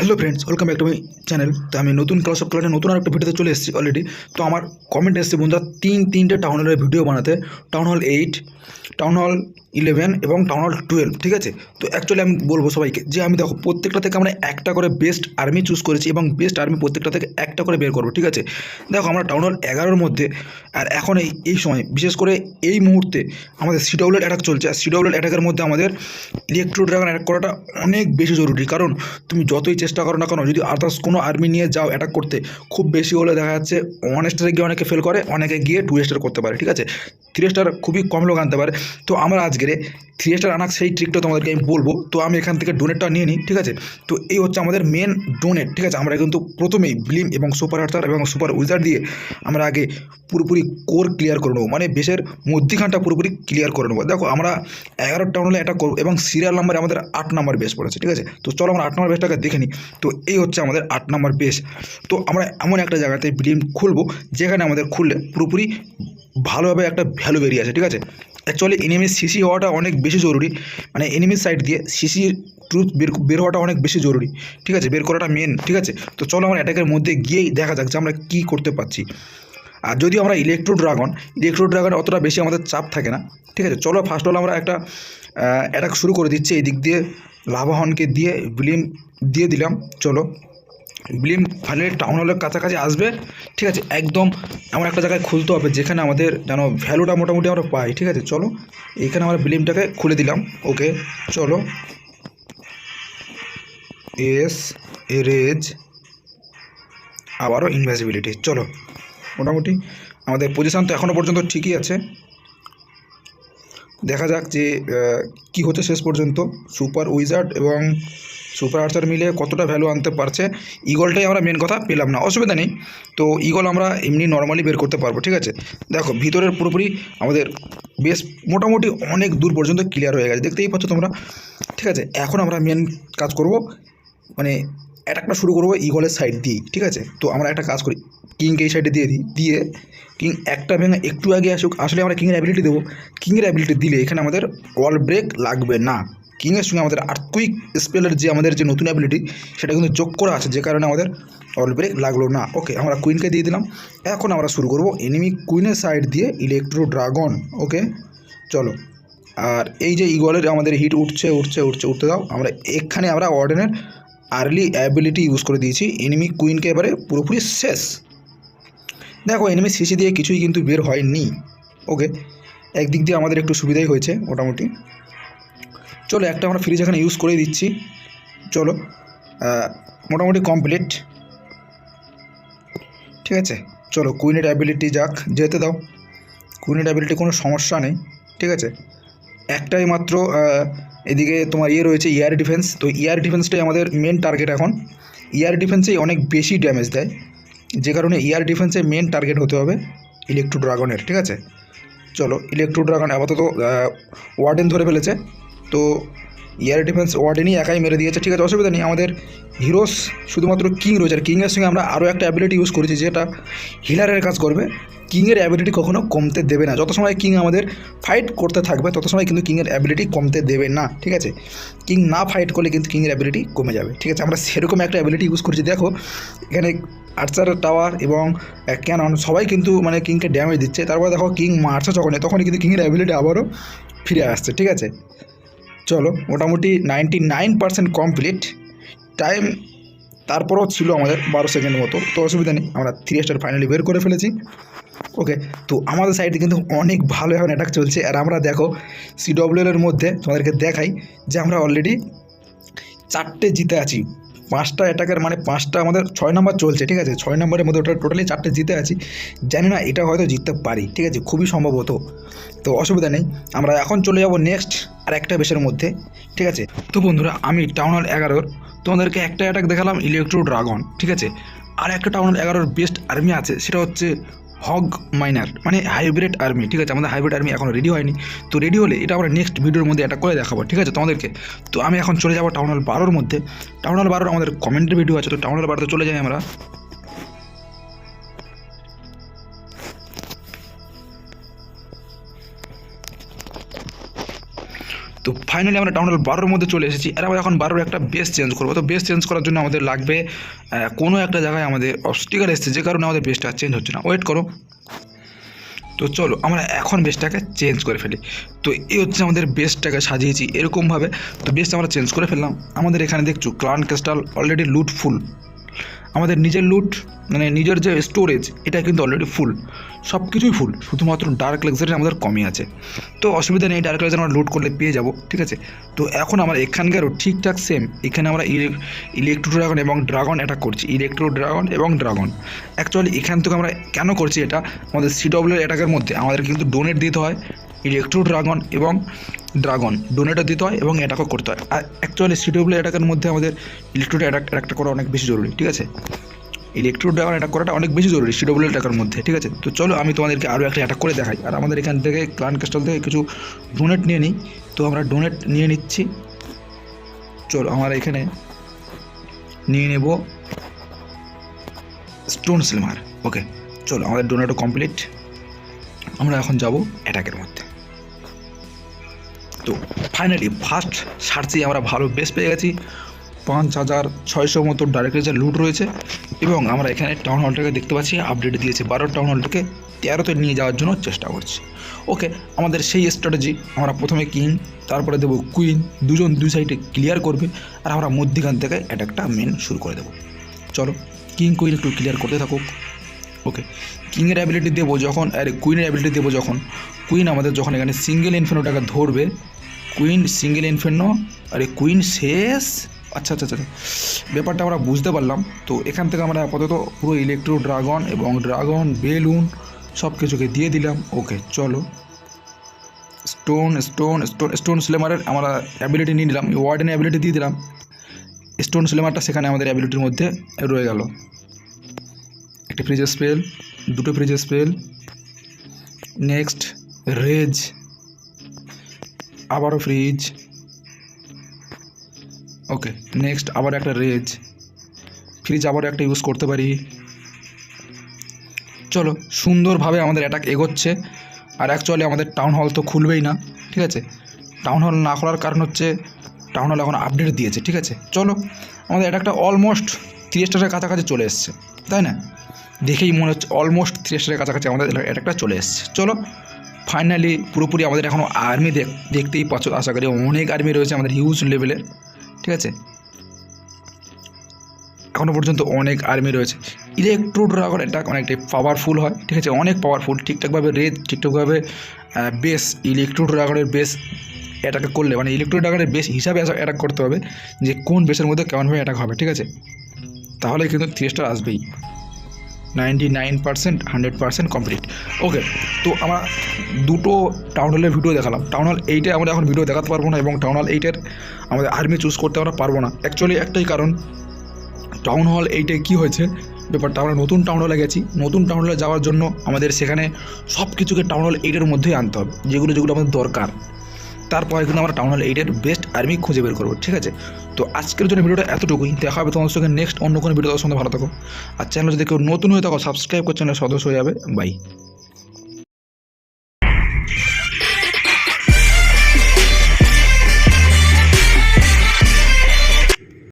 Hello friends welcome back to my channel তো আমি নতুন ক্লাস অফ ক্লাসে নতুন আরেকটা ভিডিওতে চলে এসেছি অলরেডি তো আমার কমেন্ট এসেছে, বন্ধুরা, তিন তিনটে টাউন হলের ভিডিও বানাতে। Town hall eight town hall eleven এবং টাউন হল টুয়েলভ ঠিক আছে? তো অ্যাকচুয়ালি আমি বলব সবাইকে যে আমি দেখো, প্রত্যেকটা থেকে আমরা একটা করে বেস্ট আর্মি চুজ করেছি এবং বেস্ট আর্মি প্রত্যেকটা থেকে একটা করে বের করব, ঠিক আছে? দেখো, আমরা টাউন হল এগারোর মধ্যে, আর এখন এই এই সময়, বিশেষ করে এই মুহূর্তে আমাদের সিডাউলের অ্যাটাক চলছে। আর সিডাউলের অ্যাটাকের মধ্যে আমাদের ইলেকট্রো ড্রাগন অ্যাটাক করাটা অনেক বেশি জরুরি। কারণ তুমি যতই চেষ্টা করো না কেন? যদি আদার্স কোনো আর্মি নিয়ে যাও অ্যাটাক করতে, খুব বেশি হলে দেখা যাচ্ছে ওয়ান স্টারে গিয়ে অনেকে ফেল করে, অনেকে গিয়ে টু স্টার করতে পারে, ঠিক আছে? থ্রি স্টার খুবই কম লোক আনতে পারে। তো আমরা আজকের থ্রি স্টার আনার সেই ট্রিকটা তোমাদেরকে আমি বলব। তো আমি এখান থেকে ডোনেটটা নিয়ে নিই, ঠিক আছে? তো এই হচ্ছে আমাদের মেন ডোনেট ঠিক আছে? আমরা কিন্তু প্রথমেই ব্লিম এবং সুপার হার্টার এবং সুপার উইজার দিয়ে আমরা আগে পুরোপুরি কোর ক্লিয়ার করে নেব। মানে বেশের মধ্যিখানটা পুরোপুরি ক্লিয়ার করে নেব। দেখো, আমরা এগারো টাউন হলে এটা করব এবং সিরিয়াল নাম্বারে আমাদের আট নাম্বার বেস পড়েছে, ঠিক আছে? তো চলো আমরা আট নম্বর বেসটাকে দেখে নিই। তো এই হচ্ছে আমাদের আট নম্বর বেস তো আমরা এমন একটা জায়গাতে ব্লিম খুলবো, যেখানে আমাদের খুললে পুরোপুরি ভালোভাবে একটা ভ্যালু বেরিয়ে আছে ঠিক আছে? অ্যাকচুয়ালি এনিমির সিসি হওয়াটা অনেক বেশি জরুরি। মানে এনিমির সাইড দিয়ে সিসি ট্রুথ বের বের হওয়াটা অনেক বেশি জরুরি, ঠিক আছে? বের করাটা মেন ঠিক আছে? তো চলো আমরা অ্যাটাকের মধ্যে গিয়েই দেখা যাক যে আমরা কী করতে পারছি। আর যদি আমরা ইলেকট্রো ড্রাগন ইলেকট্রো ড্রাগন অতটা বেশি আমাদের চাপ থাকে না, ঠিক আছে? চলো ফার্স্ট হল আমরা একটা অ্যাটাক শুরু করে দিচ্ছি এই দিক দিয়ে। লাভাহনকে দিয়ে ব্লিম, দিয়ে দিলাম। চলো। ব্লিম ফাইনালি টাউন হলের কাছাকাছি আসবে। ঠিক আছে, একদম এমন একটা জায়গায় খুলতে হবে যেখানে আমাদের যেন ভ্যালুটা মোটামুটি আমরা পাই। ঠিক আছে, চলো। এখানে আমরা ব্লিমটাকে খুলে দিলাম। ওকে, চলো। এস এরেজ আবারও ইনভ্যাসিবিলিটি চলো, মোটামুটি আমাদের পজিশান তো এখনও পর্যন্ত ঠিকই আছে। দেখা যাক যে কি হচ্ছে শেষ পর্যন্ত। সুপার উইজার্ড এবং সুপার আর্চার মিলে কতটা ভ্যালু আনতে পারছে, ইগলটাই আমরা মেন কথা পেলাম না। অসুবিধা নেই। তো ইগল আমরা এমনি নর্মালি বের করতে পারব, ঠিক আছে? দেখো, ভিতরের পুরোপুরি আমাদের বেশ মোটামুটি অনেক দূর পর্যন্ত ক্লিয়ার হয়ে গেছে। দেখতেই পাচ্ছ তোমরা, ঠিক আছে? এখন আমরা মেন কাজ করব মানে অ্যাটাকটা শুরু করব ইগলের সাইড দিয়ে ঠিক আছে? তো আমরা একটা কাজ করি কিংকে এই সাইডে দিয়ে দিই, দিয়ে কিং একটা ভেঙে একটু আগে আসুক, আসলে আমরা কিংয়ের অ্যাবিলিটি দেবো। কিংয়ের অ্যাবিলিটি দিলে এখানে আমাদের ওয়াল ব্রেক লাগবে না। কিংয়ের সঙ্গে আমাদের আর্থকুইক স্পেলের যে আমাদের যে নতুন অ্যাবিলিটি সেটা কিন্তু যোগ করা আছে, যে কারণে আমাদের ওয়াল ব্রেক লাগল না। ওকে আমরা কুইনকে দিয়ে দিলাম। এখন আমরা শুরু করব এনিমি কুইনের সাইড দিয়ে ইলেকট্রো ড্রাগন ওকে চলো, আর এই যে ইগলের আমাদের হিট উঠছে উঠছে উঠছে, উঠতে দাও। আমরা এখানে আমরা অর্ডেনের আর্লি অ্যাবিলিটি ইউজ করে দিয়েছি। এনিমি কুইনকে এবারে পুরোপুরি শেষ। দেখো এনিমি সিসি দিয়ে কিছুই কিন্তু বের হয়নি। ওকে একদিক দিয়ে আমাদের একটু সুবিধাই হয়েছে, মোটামুটি। চলো, একটা আমরা ফ্রিজ এখানে ইউজ করে দিচ্ছি। চলো মোটামুটি কমপ্লিট ঠিক আছে? চলো কুইনের অ্যাবিলিটি যাক। যেতে দাও কুইনের অ্যাবিলিটি কোনো সমস্যা নেই। ঠিক আছে? একটাই মাত্র এদিকে তোমার ইয়ে রয়েছে ইয়ার ডিফেন্স তো ইয়ার ডিফেন্সটাই আমাদের মেন টার্গেট এখন। ইয়ার ডিফেন্সেই অনেক বেশি ড্যামেজ দেয়। যে কারণে ইয়ার ডিফেন্সে মেন টার্গেট হতে হবে ইলেকট্রো ড্রাগনের ঠিক আছে? চলো ইলেকট্রো ড্রাগন আপাতত ওয়ার্ডেন ধরে ফেলেছে। তো ইয়ার ডিফেন্স ওয়ার্ডেনই একাই মেরে দিয়েছে, ঠিক আছে? অসুবিধা নেই। আমাদের হিরোস শুধুমাত্র কিং রয়েছে। আর কিংয়ের সঙ্গে আমরা আরও একটা অ্যাবিলিটি ইউজ করেছি, যেটা হিলারের কাজ করবে। কিংয়ের অ্যাবিলিটি কখনো কমতে দেবে না। যত সময় কিং আমাদের ফাইট করতে থাকবে, তত সময় কিন্তু কিংয়ের অ্যাবিলিটি কমতে দেবে না, ঠিক আছে? কিং না ফাইট করলে কিন্তু কিংয়ের অ্যাবিলিটি কমে যাবে, ঠিক আছে? আমরা সেরকম একটা অ্যাবিলিটি ইউজ করেছি। দেখো, এখানে আর্চার টাওয়ার এবং ক্যানন সবাই কিন্তু মানে কিংকে ড্যামেজ দিচ্ছে। তারপর দেখো কিং মারছে যখন তখনই কিন্তু কিংয়ের অ্যাবিলিটি আবারও ফিরে আসছে, ঠিক আছে? চলো, মোটামুটি ninety nine percent complete time তারপরও ছিল আমাদের বারো সেকেন্ড মতো, তো অসুবিধা নেই, আমরা থ্রি স্টার ফাইনালি বের করে ফেলেছি। ওকে তো আমাদের সাইডে কিন্তু অনেক ভালো এখন অ্যাটাক চলছে, আর আমরা দেখো সিডব্লিউএলের মধ্যে তোমাদেরকে দেখাই যে আমরা অলরেডি চারটে জিতে আছি। পাঁচটা অ্যাটাকের মানে পাঁচটা আমাদের ছয় নম্বর চলছে, ঠিক আছে? ছয় নম্বরের মধ্যে ওটা টোটালি চারটে জিতে আছি। জানি না এটা হয়তো জিততে পারি, ঠিক আছে? খুবই সম্ভবত। তো অসুবিধা নেই। আমরা এখন চলে যাব নেক্সট আর একটা বেশের মধ্যে, ঠিক আছে? তো বন্ধুরা, আমি টাউন হল এগারোর। তোমাদেরকে একটা অ্যাটাক দেখালাম ইলেকট্রো ড্রাগন ঠিক আছে? আর একটা টাউন হল এগারোর বেস্ট আর্মি আছে, সেটা হচ্ছে হগ মাইনার মানে হাইব্রিড আর্মি, ঠিক আছে? আমাদের হাইব্রিড আর্মি এখনও রেডি হয়নি। তো রেডি হলে এটা আমরা নেক্সট ভিডিওর মধ্যে এটা করে দেখাবো, ঠিক আছে? তোমাদেরকে। তো আমি এখন চলে যাব টাউন হল বারোর মধ্যে। টাউন হল বারোর আমাদের কমেন্টের ভিডিও আছে, তো টাউন হল বারোতে চলে যাই আমরা। তো ফাইনালি আমরা টাউন হল বারোর মধ্যে চলে এসেছি। আর আমরা এখন বারোর একটা বেস চেঞ্জ করব। তো বেস চেঞ্জ করার জন্য আমাদের লাগবে কোনো একটা জায়গায় আমাদের স্টিকার এসছে, যে কারণে আমাদের বেসটা চেঞ্জ হচ্ছে না। ওয়েট করো। তো চলো, আমরা এখন বেসটাকে চেঞ্জ করে ফেলি। তো এই হচ্ছে আমাদের বেসটাকে সাজিয়েছি এরকমভাবে। তো বেসটা আমরা চেঞ্জ করে ফেললাম। আমাদের এখানে দেখছ ক্লান ক্রিস্টাল অলরেডি লুট ফুল আমাদের নিজের লুট মানে নিজের যে স্টোরেজ এটা কিন্তু অলরেডি ফুল সব কিছুই ফুল শুধুমাত্র ডার্ক লাক্সারি আমাদের কমই আছে। তো অসুবিধা নেই ডার্ক লাক্সারি আমরা লুট করলে পেয়ে যাব, ঠিক আছে? তো এখন আমার এখানকারও ঠিকঠাক সেম এখানে আমরা ইলেকট্রো ড্রাগন এবং ড্রাগন অ্যাটাক করছি ইলেকট্রো ড্রাগন এবং ড্রাগন অ্যাকচুয়ালি এখান থেকে আমরা কেন করছি এটা? আমাদের সিডব্লিউ অ্যাটাকের মধ্যে আমাদের কিন্তু ডোনেট দিতে হয় ইলেকট্রো ড্রাগন এবং ড্রাগন, ডোনেটও দিতে হয় এবং অ্যাটাকও করতে হয়। আর অ্যাকচুয়ালি সিডব্লিউ অ্যাটাকের মধ্যে আমাদের ইলেকট্রো অ্যাটাক অ্যাটাকটা করা অনেক বেশি জরুরি, ঠিক আছে? ইলেকট্রো ড্রাগন অ্যাটাক করাটা অনেক বেশি জরুরি সিডব্লিউ অ্যাটাকের মধ্যে, ঠিক আছে? তো চলো আমি তোমাদেরকে আরও একটা অ্যাটাক করে দেখাই। আর আমাদের এখান থেকে ক্লান ক্যাস্টল থেকে কিছু ডোনেট নিয়ে নিই। তো আমরা ডোনেট নিয়ে নিচ্ছি। চলো আমরা এখানে নিয়ে নেব স্টোন সিলমার ওকে চলো আমাদের ডোনেটও কমপ্লিট আমরা এখন যাব অ্যাটাকের মধ্যে। তো ফাইনালি ফার্স্ট সার্চেই আমরা ভালো বেস পেয়ে গেছি। পাঁচ হাজার ছয়শো মতো ডাইরেক্ট রেজার লুট রয়েছে এবং আমরা এখানে টাউন হলটাকে দেখতে পাচ্ছি আপডেট দিয়েছে বারো টাউন হলটাকে তেরোতে নিয়ে যাওয়ার জন্য চেষ্টা করছি। ওকে আমাদের সেই স্ট্র্যাটেজি আমরা প্রথমে কিং তারপরে দেবো কুইন দুজন দুই সাইডে ক্লিয়ার করবে আর আমরা মধ্যিখান থেকে অ্যাটাকটা মেন শুরু করে দেবো। চলো কিং কুইন একটু ক্লিয়ার করতে থাকুক। ওকে কিংয়ের অ্যাবিলিটি দেবো যখন, আরে কুইনের অ্যাবিলিটি দেবো যখন কুইন আমাদের যখন এখানে সিঙ্গেল ইনফেনোটাকে ধরবে কুইন সিঙ্গেল ইনফেনো আরে কুইন শেষ? আচ্ছা আচ্ছা আচ্ছা ব্যাপারটা আমরা বুঝতে পারলাম। তো এখান থেকে আমরা আপাতত পুরো ইলেকট্রো ড্রাগন এবং ড্রাগন বেলুন সব কিছুকে দিয়ে দিলাম। ওকে চলো। স্টোন স্টোন স্টোন স্টোন স্লেমারের আমরা অ্যাবিলিটি নিয়ে নিলাম। ওয়ার্ডেনের অ্যাবিলিটি দিয়ে দিলাম। স্টোন স্লেমারটা সেখানে আমাদের অ্যাবিলিটির মধ্যে রয়ে গেল। একটি ফ্রিজের স্পেল দুটো ফ্রিজের স্পেল নেক্সট রেজ আবারও ফ্রিজ ওকে নেক্সট আবার একটা রেজ ফ্রিজ আবার একটা ইউজ করতে পারি। চলো, সুন্দরভাবে আমাদের অ্যাটাক এগোচ্ছে, আর অ্যাকচুয়ালি আমাদের টাউন হল তো খুলবেই না, ঠিক আছে? টাউন হল না খোলার কারণ হচ্ছে টাউন হল এখন আপডেট দিয়েছে, ঠিক আছে? চলো, আমাদের অ্যাটাকটা অলমোস্ট থ্রি স্টারের কাছাকাছি চলে এসছে, তাই না? দেখেই মনে হচ্ছে অলমোস্ট থ্রি কাছাকাছি আমাদের অ্যাটাকটা চলে এসছে। চলো ফাইনালি পুরোপুরি আমাদের এখনও আর্মি দেখ দেখতেই পাচ্ছ, আশা করি অনেক আর্মি রয়েছে আমাদের হিউজ লেভেলের ঠিক আছে? এখনও পর্যন্ত অনেক আর্মি রয়েছে। ইলেকট্রো ড্রাগন অ্যাটাক অনেকটাই পাওয়ারফুল হয়, ঠিক আছে? অনেক পাওয়ারফুল ঠিকঠাকভাবে রেড ঠিকঠাকভাবে বেস ইলেকট্রো ড্রাগনের বেস অ্যাটাক করলে মানে ইলেকট্রো ড্রাগনের বেস হিসাবে অ্যাটাক করতে হবে যে কোন বেসের মধ্যে কেমনভাবে অ্যাটাক হবে, ঠিক আছে? তাহলে কিন্তু থ্রি স্টার আসবেই। Ninety nine percent, hundred percent complete okay তো আমরা দুটো টাউন হলের ভিডিও দেখালাম। টাউন হল এইটে আমরা এখন ভিডিও দেখাতে পারব না এবং টাউন হল এইটের আমাদের আর্মি চুজ করতে আমরা পারব না। অ্যাকচুয়ালি একটাই কারণ টাউন হল এইটে কী হয়েছে? ব্যাপারটা আমরা নতুন টাউন হলে গেছি। নতুন টাউন হলে যাওয়ার জন্য আমাদের সেখানে সব কিছুকে টাউন হল এইটের মধ্যেই আনতে হবে, যেগুলো যেগুলো আমাদের দরকার। তারপরে কিন্তু আমরা টাউন হল এইটের বেস্ট আর্মি খুঁজে বের করব, ঠিক আছে? তো আজকের জন্য ভিডিওটা এতটুকুই, দেখা হবে তোমাদের সঙ্গে নেক্সট অন্য কোনো ভিডিও তোমার সঙ্গে ভালো থাকো। আর চ্যানেল যদি কেউ নতুন হয়ে থাকো সাবস্ক্রাইব করে চ্যানেল সদস্য হয়ে যাবে। বাই